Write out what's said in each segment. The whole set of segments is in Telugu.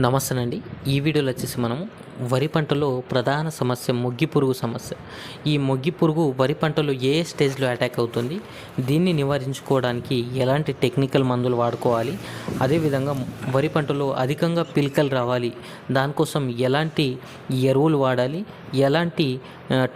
నమస్తే అండి ఈ వీడియోలో వచ్చేసి మనం వరి పంటలో ప్రధాన సమస్య మొగ్గి పురుగు సమస్య. ఈ మొగ్గి పురుగు వరి పంటలో ఏ స్టేజ్లో అటాక్ అవుతుంది? దీన్ని నివారించుకోవడానికి ఎలాంటి టెక్నికల్ మందులు వాడుకోవాలి? అదేవిధంగా వరి పంటలో అధికంగా పిలకలు రావాలి. దానికోసం ఎలాంటి ఎరువులు వాడాలి? ఎలాంటి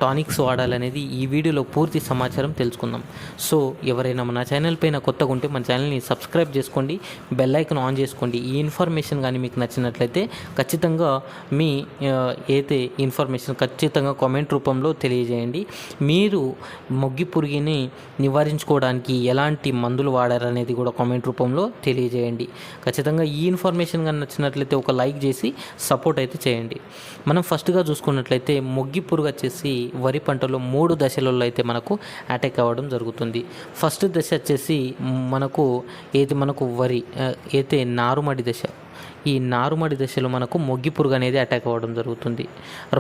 టానిక్స్ వాడాలనేది ఈ వీడియోలో పూర్తి సమాచారం తెలుసుకుందాం. సో ఎవరైనా మన ఛానల్ పైన కొత్తగా ఉంటే మన ఛానల్ని సబ్స్క్రైబ్ చేసుకోండి బెల్ ఐకన్ ఆన్ చేసుకోండి. ఈ ఇన్ఫర్మేషన్ కానీ మీకు నచ్చినట్లయితే ఖచ్చితంగా మీ అయితే ఏదైతే ఇన్ఫర్మేషన్ ఖచ్చితంగా కామెంట్ రూపంలో తెలియజేయండి. మీరు మొగ్గి పురుగుని నివారించుకోవడానికి ఎలాంటి మందులు వాడారనేది కూడా కామెంట్ రూపంలో తెలియజేయండి. ఖచ్చితంగా ఈ ఇన్ఫర్మేషన్ కానీ నచ్చినట్లయితే ఒక లైక్ చేసి సపోర్ట్ అయితే చేయండి. మనం ఫస్ట్గా చూసుకున్నట్లయితే మొగ్గి పురుగు వచ్చేసి వరి పంటలో మూడు దశలలో అయితే మనకు అటాక్ అవ్వడం జరుగుతుంది. ఫస్ట్ దశ వచ్చేసి మనకు ఏది మనకు వరి అయితే నారుమడి దశ ఈ నారుమడి దశలో మనకు మొగ్గి పురుగు అనేది అటాక్ అవ్వడం జరుగుతుంది.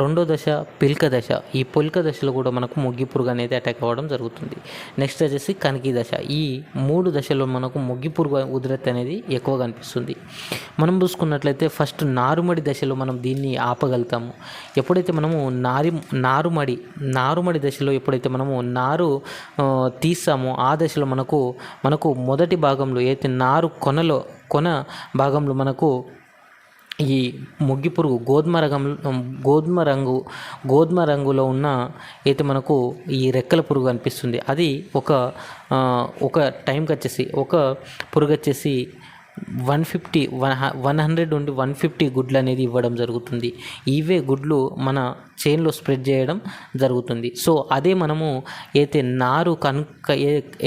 రెండో దశ పిల్క దశ. ఈ పొలిక దశలో కూడా మనకు మొగ్గి పురుగు అనేది అటాక్ అవ్వడం జరుగుతుంది. నెక్స్ట్ వచ్చేసి కనికి దశ. ఈ మూడు దశలో మనకు మొగ్గి పురుగు ఉధృతి అనేది ఎక్కువ కనిపిస్తుంది మనం చూసుకున్నట్లయితే ఫస్ట్ నారుమడి దశలో మనం దీన్ని ఆపగలుగుతాము. ఎప్పుడైతే మనము నారి నారుమడి నారుమడి దశలో ఎప్పుడైతే మనము నారు తీస్తామో ఆ దశలో మనకు మనకు మొదటి భాగంలో అయితే నారు కొనలో కొన భాగంలో మనకు ఈ మొగ్గి పురుగు గోధుమ రంగు గోధుమ రంగు గోధుమ రంగులో ఉన్న అయితే మనకు ఈ రెక్కల పురుగు అనిపిస్తుంది అది ఒక ఒక టైంకి వచ్చేసి ఒక పురుగు వచ్చేసి one fifty one one hundred నుండి వన్ ఫిఫ్టీ గుడ్లు అనేది ఇవ్వడం జరుగుతుంది. ఇవే గుడ్లు మన చైన్లో స్ప్రెడ్ చేయడం జరుగుతుంది. సో అదే మనము అయితే నారు కనుక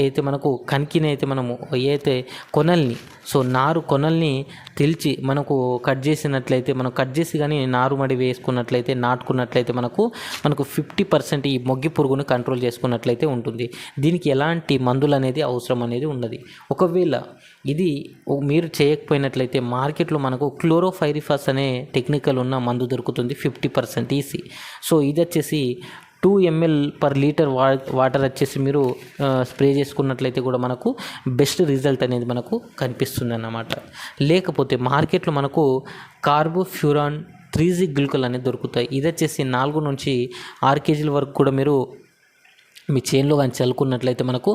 అయితే మనకు కనికిని అయితే మనము అయితే కొనల్ని సో నారు కొనల్ని తెలిచి మనకు కట్ చేసినట్లయితే మనం కట్ చేసి కానీ నారుమడి వేసుకున్నట్లయితే నాటుకున్నట్లయితే మనకు మనకు ఫిఫ్టీ పర్సెంట్ ఈ మొగ్గి పురుగును కంట్రోల్ చేసుకున్నట్లయితే ఉంటుంది. దీనికి ఎలాంటి మందులు అనేది అవసరం అనేది ఉన్నది. ఒకవేళ ఇది మీరు చేయకపోయినట్లయితే మార్కెట్లో మనకు క్లోరోఫైరిఫాస్ అనే టెక్నికల్ ఉన్న మందు దొరుకుతుంది ఫిఫ్టీ పర్సెంట్ ఈసీ. సో ఇది వచ్చేసి టూ ఎంఎల్ పర్ లీటర్ వా వాటర్ వచ్చేసి మీరు స్ప్రే చేసుకున్నట్లయితే కూడా మనకు బెస్ట్ రిజల్ట్ అనేది మనకు కనిపిస్తుంది అన్నమాట లేకపోతే మార్కెట్లో మనకు కార్బోఫ్యూరాన్ త్రీ జీ గ్లూకల్ అనేది దొరుకుతాయి. ఇది వచ్చేసి నాలుగు నుంచి ఆరు కేజీల వరకు కూడా మీరు మీ చేన్లో కానీ చల్లుకున్నట్లయితే మనకు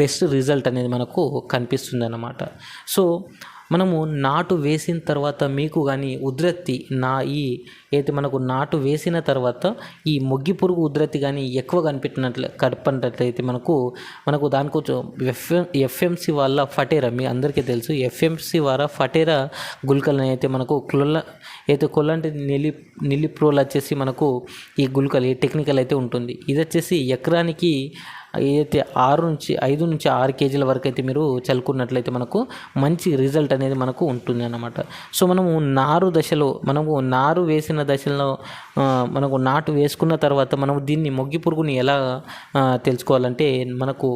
బెస్ట్ రిజల్ట్ అనేది మనకు కనిపిస్తుంది అన్నమాట సో మనము నాటు వేసిన తర్వాత మీకు కానీ ఉధృతి నా ఈ అయితే మనకు నాటు వేసిన తర్వాత ఈ మొగ్గి పురుగు ఉధృతి కానీ ఎక్కువ కనిపెట్టినట్లు కనపడినట్లయితే మనకు మనకు దానికి ఎఫ్ఎం ఎఫ్ఎంసి వాళ్ళ ఫటేరా మీ అందరికీ తెలుసు ఎఫ్ఎంసి వారా ఫటేరా గుల్కల్ని అయితే మనకు క్లొల్ల అయితే కొల్లంటి నిలి నిలిప్రోలు వచ్చేసి మనకు ఈ గుల్కలు ఈ టెక్నికల్ అయితే ఉంటుంది. ఇది వచ్చేసి ఎకరానికి ఏదైతే ఆరు నుంచి ఐదు నుంచి ఆరు కేజీల వరకు అయితే మీరు చల్లుకున్నట్లయితే మనకు మంచి రిజల్ట్ అనేది మనకు ఉంటుంది అన్నమాట. సో మనము నారు దశలో మనము నారు వేసిన దశలో మనకు నాటు వేసుకున్న తర్వాత మనము దీన్ని మొగ్గి పురుగుని ఎలా తెలుసుకోవాలంటే మనకు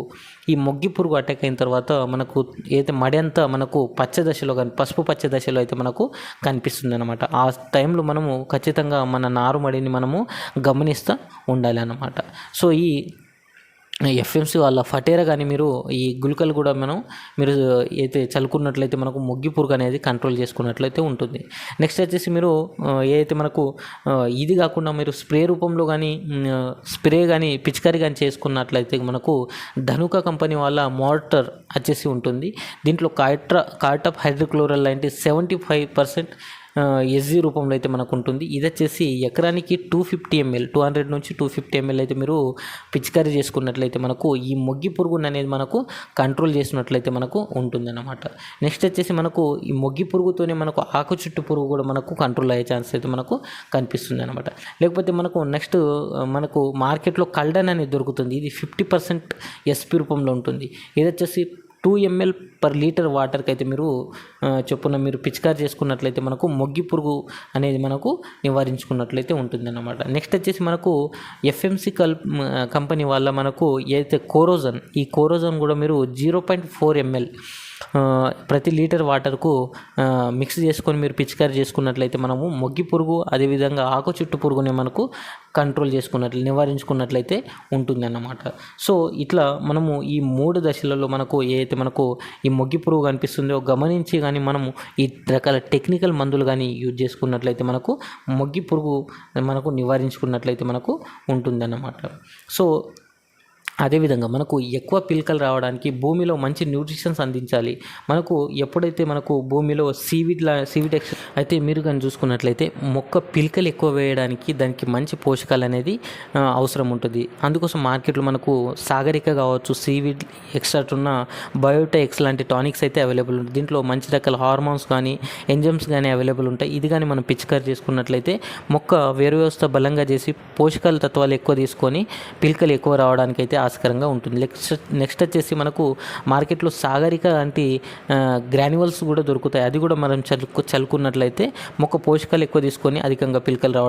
ఈ మొగ్గి పురుగు అటాక్ అయిన తర్వాత మనకు ఏదైతే మడి అంతా మనకు పచ్చ దశలో కానీ పసుపు పచ్చ దశలో అయితే మనకు కనిపిస్తుంది అనమాట ఆ టైంలో మనము ఖచ్చితంగా మన నారు మడిని మనము గమనిస్తూ ఉండాలి అన్నమాట. సో ఈ ఎఫ్ఎంసి వాళ్ళ ఫటేరా కానీ మీరు ఈ గుళికలు కూడా మనం మీరు అయితే చల్లుకున్నట్లయితే మనకు మొగ్గి పురుగు అనేది కంట్రోల్ చేసుకున్నట్లయితే ఉంటుంది. నెక్స్ట్ వచ్చేసి మీరు ఏదైతే మనకు ఇది కాకుండా మీరు స్ప్రే రూపంలో కానీ స్ప్రే కానీ పిచికారీ కానీ చేసుకున్నట్లయితే మనకు ధనుక కంపెనీ వాళ్ళ మోటార్ వచ్చేసి ఉంటుంది. దీంట్లో కాట్రా కార్టప్ హైడ్రోక్లోరల్ లాంటి సెవెంటీ ఫైవ్ పర్సెంట్ ఎస్జీ రూపంలో అయితే మనకు ఉంటుంది ఇది వచ్చేసి ఎకరానికి two fifty ML two hundred నుంచి టూ ఫిఫ్టీ ఎంఎల్ అయితే మీరు పిచికారీ చేసుకున్నట్లయితే మనకు ఈ మొగ్గి పురుగుని అనేది మనకు కంట్రోల్ చేసినట్లయితే మనకు ఉంటుందన్నమాట. నెక్స్ట్ వచ్చేసి మనకు ఈ మొగ్గి పురుగుతోనే మనకు ఆకు చుట్టు పురుగు కూడా మనకు కంట్రోల్ అయ్యే ఛాన్స్ అయితే మనకు కనిపిస్తుంది అనమాట లేకపోతే మనకు నెక్స్ట్ మనకు మార్కెట్లో కల్డన్ అనేది దొరుకుతుంది. ఇది ఫిఫ్టీ పర్సెంట్ ఎస్పీ రూపంలో ఉంటుంది. ఇది వచ్చేసి టూ ఎంఎల్ పర్ లీటర్ వాటర్కి అయితే మీరు చెప్పున చొప్పున మీరు పిచికారి చేసుకున్నట్లయితే మనకు మొగ్గి పురుగు అనేది మనకు నివారించుకున్నట్లయితే ఉంటుందన్నమాట. నెక్స్ట్ వచ్చేసి మనకు ఎఫ్ఎంసి కల్ కంపెనీ వల్ల మనకు ఏదైతే కోరోజన్ ఈ కోరోజన్ కూడా మీరు జీరో పాయింట్ ఫోర్ ఎంఎల్ ప్రతి లీటర్ వాటర్కు మిక్స్ చేసుకొని మీరు పిచికారి చేసుకున్నట్లయితే మనము మొగ్గి పురుగు అదేవిధంగా ఆకు చుట్టు పురుగుని మనకు కంట్రోల్ చేసుకున్నట్లు నివారించుకున్నట్లయితే ఉంటుంది అన్నమాట సో ఇట్లా మనము ఈ మూడు దశలలో మనకు ఏదైతే మనకు ఈ మొగ్గి పురుగు కనిపిస్తుందో గమనించి కానీ మనము ఈ రకాల టెక్నికల్ మందులు కానీ యూజ్ చేసుకున్నట్లయితే మనకు మొగ్గి పురుగు మనకు నివారించుకున్నట్లయితే మనకు ఉంటుందన్నమాట. సో అదేవిధంగా మనకు ఎక్కువ పిలకలు రావడానికి భూమిలో మంచి న్యూట్రిషన్స్ అందించాలి. మనకు ఎప్పుడైతే మనకు భూమిలో సీవిడ్ లా సీవిడ్ ఎక్స్ అయితే మీరు కానీ చూసుకున్నట్లయితే మొక్క పిలకలు ఎక్కువ వేయడానికి దానికి మంచి పోషకాలు అనేది అవసరం ఉంటుంది. అందుకోసం మార్కెట్లో మనకు సాగరిక కావచ్చు సీవిడ్ ఎక్స్ట్రా ఉన్న బయోటెక్స్ లాంటి టానిక్స్ అయితే అవైలబుల్ ఉంటుంది దీంట్లో మంచి రకాల హార్మోన్స్ కానీ ఎంజమ్స్ కానీ అవైలబుల్ ఉంటాయి. ఇది కానీ మనం పిచికారి చేసుకున్నట్లయితే మొక్క వేరు వ్యవస్థ బలంగా చేసి పోషకాల తత్వాలు ఎక్కువ తీసుకొని పిలకలు ఎక్కువ రావడానికి అయితే ఆస్కారంగా ఉంటుంది. నెక్స్ట్ నెక్స్ట్ వచ్చేసి మనకు మార్కెట్లో సాగరిక లాంటి గ్రాన్యువల్స్ కూడా దొరుకుతాయి. అది కూడా మనం చల్లుకు చల్లుకున్నట్లయితే మొక్క పోషకాలు ఎక్కువ తీసుకొని అధికంగా పిలకలు రావడం